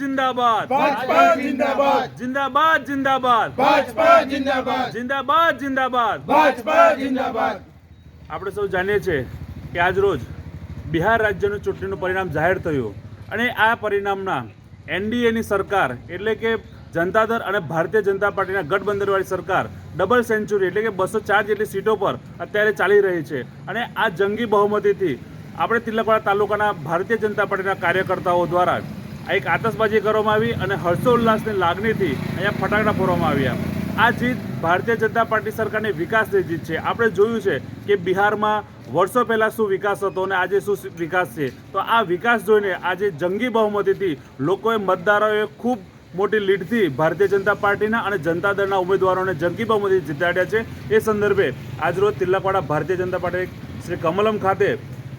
જિંદાબાદ भाजपा જિંદાબાદ જિંદાબાદ जिंदाबाद। ભાજપા જિંદાબાદ જિંદાબાદ જિંદાબાદ ભાજપા જિંદાબાદ આપણે સૌ જાણીએ છીએ કે આજ રોજ બિહાર રાજ્યનું ચૂંટણીનું પરિણામ જાહેર થયું અને આ પરિણામના એનડીએની સરકાર એટલે કે જનતા દળ અને ભારતીય જનતા પાર્ટીના ગઠબંધનવાળી સરકાર ડબલ સેન્ચુરી એટલે કે બસો ચાર જેટલી સીટો પર અત્યારે ચાલી રહી છે. અને આ જંગી બહુમતીથી આપણે તિલકવાડા તાલુકાના ભારતીય જનતા પાર્ટીના કાર્યકર્તાઓ દ્વારા આ એક આતશબાજી કરવામાં આવી અને હર્ષોલ્લાસની લાગણીથી અહીંયા ફટાકડા ફોડવામાં આવ્યા. આ જીત ભારતીય જનતા પાર્ટી સરકારની વિકાસની જીત છે. આપણે જોયું છે કે બિહારમાં વર્ષો પહેલાં શું વિકાસ હતો અને આજે શું વિકાસ છે. તો આ વિકાસ જોઈને આજે જંગી બહુમતીથી લોકોએ મતદારોએ ખૂબ મોટી લીડથી ભારતીય જનતા પાર્ટીના અને જનતા દળના ઉમેદવારોને જંગી બહુમતી જીતાડ્યા છે. એ સંદર્ભે આજરોજ તિલકવાડા ભારતીય જનતા પાર્ટી શ્રી કમલમ ખાતે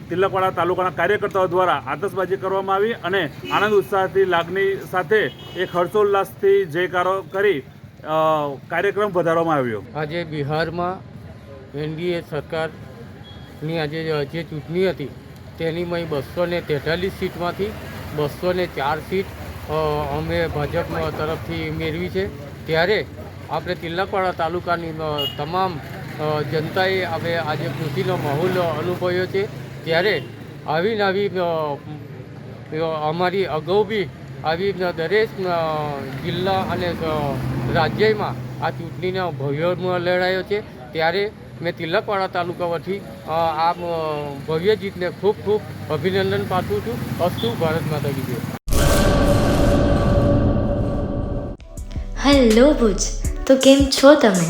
તિલકવાડા તાલુકાના કાર્યકર્તાઓ દ્વારા આતશબાજી કરવામાં આવી અને આનંદ ઉત્સાહથી લાગણી સાથે એક હર્ષોલ્લાસથી જયકારો કરી કાર્યક્રમ વધારવામાં આવ્યો. આજે બિહારમાં એનડીએ સરકારની આજે જે ચૂંટણી હતી તેનીમાં બસો ને તેતાલીસ સીટમાંથી બસો ને ચાર સીટ અમે ભાજપ તરફથી મેળવી છે. ત્યારે આપણે તિલકવાડા તાલુકાની તમામ જનતાએ હવે આજે ખુશીનો માહોલ અનુભવ્યો છે. ત્યારે આવી આવી અમારી અગાઉ બી આવી દરેક જિલ્લા અને રાજ્યમાં આ ચૂંટણીનો ભવ્યમાં લડાયો છે. ત્યારે મેં તિલકવાડા તાલુકા વતી આ ભવ્ય જીતને ખૂબ ખૂબ અભિનંદન પાઠવું છું. અસ્તુ ભારત માતા કી જય. હેલો ભુજ, તો કેમ છો તમે?